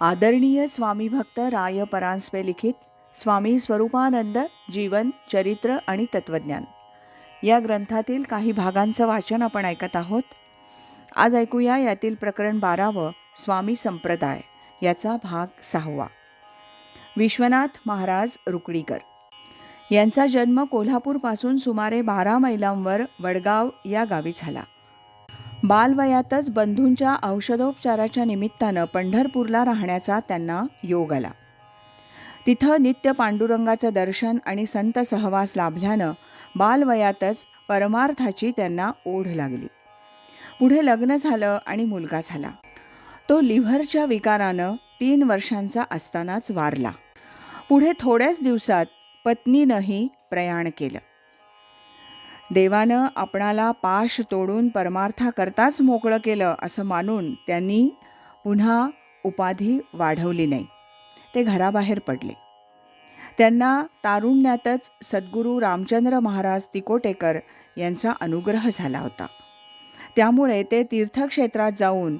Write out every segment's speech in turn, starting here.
आदरणीय स्वामी भक्त राय परांजपे लिखित स्वामी स्वरूपानंद जीवन चरित्र आणि तत्वज्ञान. या ग्रंथातील काही भागांचं वाचन आपण ऐकत आहोत. आज ऐकूया यातील प्रकरण बारावं स्वामी संप्रदाय याचा भाग सहावा. विश्वनाथ महाराज रुकडीकर यांचा जन्म कोल्हापूरपासून सुमारे बारा मैलांवर वडगाव या गावी झाला. बालवयातच बंधूंच्या औषधोपचाराच्या निमित्तानं पंढरपूरला राहण्याचा त्यांना योग आला. तिथं नित्य पांडुरंगाचं दर्शन आणि संत सहवास लाभल्यानं बालवयातच परमार्थाची त्यांना ओढ लागली. पुढे लग्न झालं आणि मुलगा झाला. तो लिव्हरच्या विकारानं तीन वर्षांचा असतानाच वारला. पुढे थोड्याच दिवसात पत्नीनंही प्रयाण केलं. देवानं आपणाला पाश तोडून परमार्थाकरताच मोकळं केलं असं मानून त्यांनी पुन्हा उपाधी वाढवली नाही. ते घराबाहेर पडले. त्यांना तारुण्यातच सद्गुरू रामचंद्र महाराज तिकोटेकर यांचा अनुग्रह झाला होता. त्यामुळे ते तीर्थक्षेत्रात जाऊन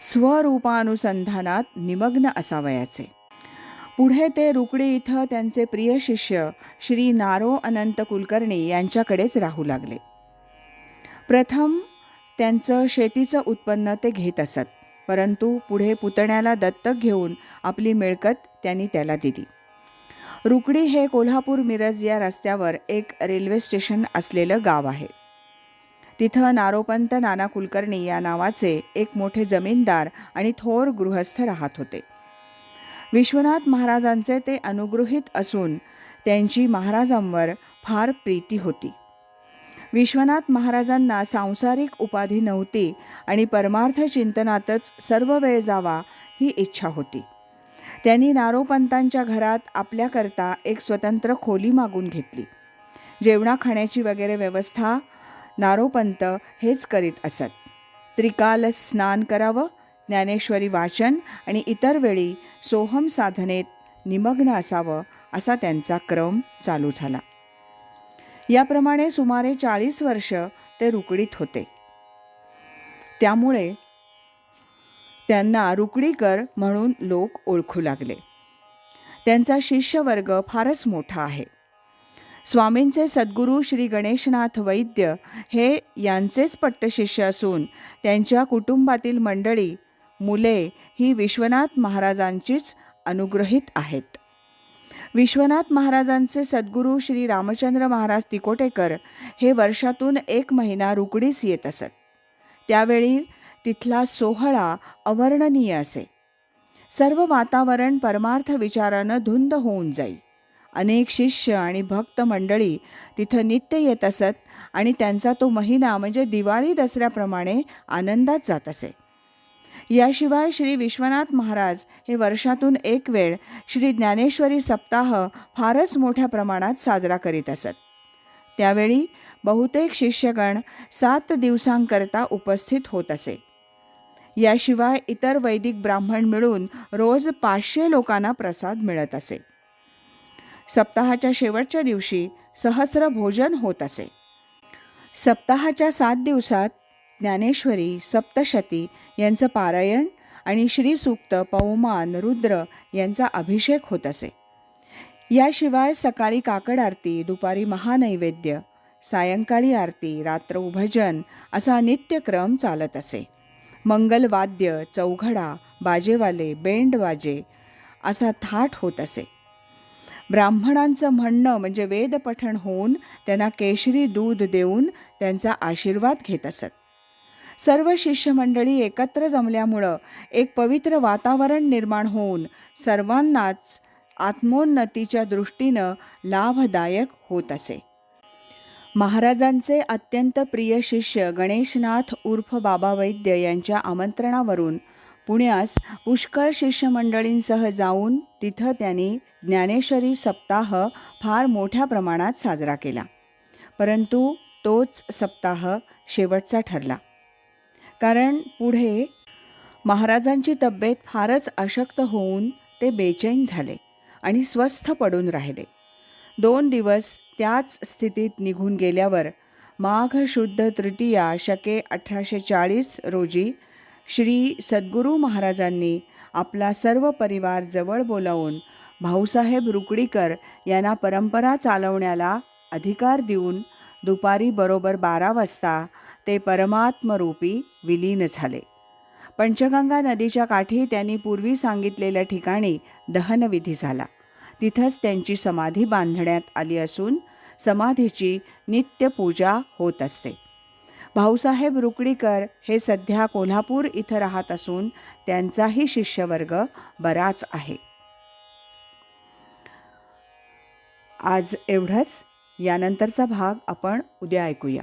स्वरूपानुसंधानात निमग्न असावयाचे. पुढे ते रुकडी इथं त्यांचे प्रिय शिष्य श्री नारो अनंत कुलकर्णी यांच्याकडेच राहू लागले. प्रथम त्यांचं शेतीचं उत्पन्न ते घेत असत परंतु पुढे पुतण्याला दत्तक घेऊन आपली मिळकत त्यांनी त्याला दिली. रुकडी हे कोल्हापूर मिरज या रस्त्यावर एक रेल्वे स्टेशन असलेलं गाव आहे. तिथं नारोपंत नाना कुलकर्णी या नावाचे एक मोठे जमीनदार आणि थोर गृहस्थ राहत होते. विश्वनाथ महाराजांचे ते अनुगृहीत असून त्यांची महाराजांवर फार प्रीती होती. विश्वनाथ महाराजांना सांसारिक उपाधी नव्हती आणि परमार्थ चिंतनातच सर्व वेळ जावा ही इच्छा होती. त्यांनी नारोपंतांच्या घरात आपल्याकरता एक स्वतंत्र खोली मागून घेतली. जेवणा खाण्याची वगैरे व्यवस्था नारोपंत हेच करीत असत. त्रिकाल स्नान करावं ज्ञानेश्वरी वाचन आणि इतर वेळी सोहम साधनेत निमग्न असावं असा त्यांचा क्रम चालू झाला. याप्रमाणे सुमारे चाळीस वर्ष ते रुकडीत होते. त्यामुळे त्यांना रुकडीकर म्हणून लोक ओळखू लागले. त्यांचा शिष्यवर्ग फारच मोठा आहे. स्वामींचे सद्गुरू श्री गणेशनाथ वैद्य हे यांचेच पट्टशिष्य असून त्यांच्या कुटुंबातील मंडळी मुले ही विश्वनाथ महाराजांचीच अनुग्रहित आहेत. विश्वनाथ महाराजांचे सद्गुरू श्री रामचंद्र महाराज तिकोटेकर हे वर्षातून एक महिना रुकडीस येत असत. त्यावेळी तिथला सोहळा अवर्णनीय असे. सर्व वातावरण परमार्थ विचारानं धुंद होऊन जाई. अनेक शिष्य आणि भक्त मंडळी तिथं नित्य येत असत आणि त्यांचा तो महिना म्हणजे दिवाळी दसऱ्याप्रमाणे आनंदात जात असे. याशिवाय श्री विश्वनाथ महाराज हे वर्षातून एक वेळ श्री ज्ञानेश्वरी सप्ताह फारच मोठ्या प्रमाणात साजरा करीत असत. त्यावेळी बहुतेक शिष्यगण सात दिवसांकरता उपस्थित होत असे. याशिवाय इतर वैदिक ब्राह्मण मिळून रोज पाचशे लोकांना प्रसाद मिळत असे. सप्ताहाच्या शेवटच्या दिवशी सहस्र भोजन होत असे. सप्ताहाच्या सात दिवसात ज्ञानेश्वरी सप्तशती यांचं पारायण आणि श्रीसूक्त पवमान रुद्र यांचा अभिषेक होत असे. याशिवाय सकाळी काकड आरती दुपारी महानैवेद्य सायंकाळी आरती रात्र भजन असा नित्यक्रम चालत असे. मंगलवाद्य चौघडा बाजेवाले बेंडवाजे असा थाट होत असे. ब्राह्मणांचं म्हणणं म्हणजे वेदपठण होऊन त्यांना केशरी दूध देऊन त्यांचा आशीर्वाद घेत असत. सर्व शिष्यमंडळी एकत्र जमल्यामुळं एक पवित्र वातावरण निर्माण होऊन सर्वांनाच आत्मोन्नतीच्या दृष्टीनं लाभदायक होत असे. महाराजांचे अत्यंत प्रिय शिष्य गणेशनाथ उर्फ बाबा वैद्य यांच्या आमंत्रणावरून पुण्यास पुष्कळ शिष्यमंडळींसह जाऊन तिथं त्यांनी ज्ञानेश्वरी सप्ताह फार मोठ्या प्रमाणात साजरा केला. परंतु तोच सप्ताह शेवटचा ठरला. कारण पुढे महाराजांची तब्येत फारच अशक्त होऊन ते बेचैन झाले आणि स्वस्थ पडून राहिले. दोन दिवस त्याच स्थितीत निघून गेल्यावर माघ शुद्ध तृतीया शके अठराशे चाळीस रोजी श्री सद्गुरू महाराजांनी आपला सर्व परिवार जवळ बोलावून भाऊसाहेब रुकडीकर यांना परंपरा चालवण्याला अधिकार देऊन दुपारी बरोबर बारा वाजता ते परमात्मरूपी विलीन झाले. पंचगंगा नदीच्या काठी त्यांनी पूर्वी सांगितलेल्या ठिकाणी दहनविधी झाला. तिथंच त्यांची समाधी बांधण्यात आली असून समाधीची नित्यपूजा होत असते. भाऊसाहेब रुकडीकर हे सध्या कोल्हापूर इथं राहत असून त्यांचाही शिष्यवर्ग बराच आहे. आज एवढंच. यानंतरचा भाग आपण उद्या ऐकूया.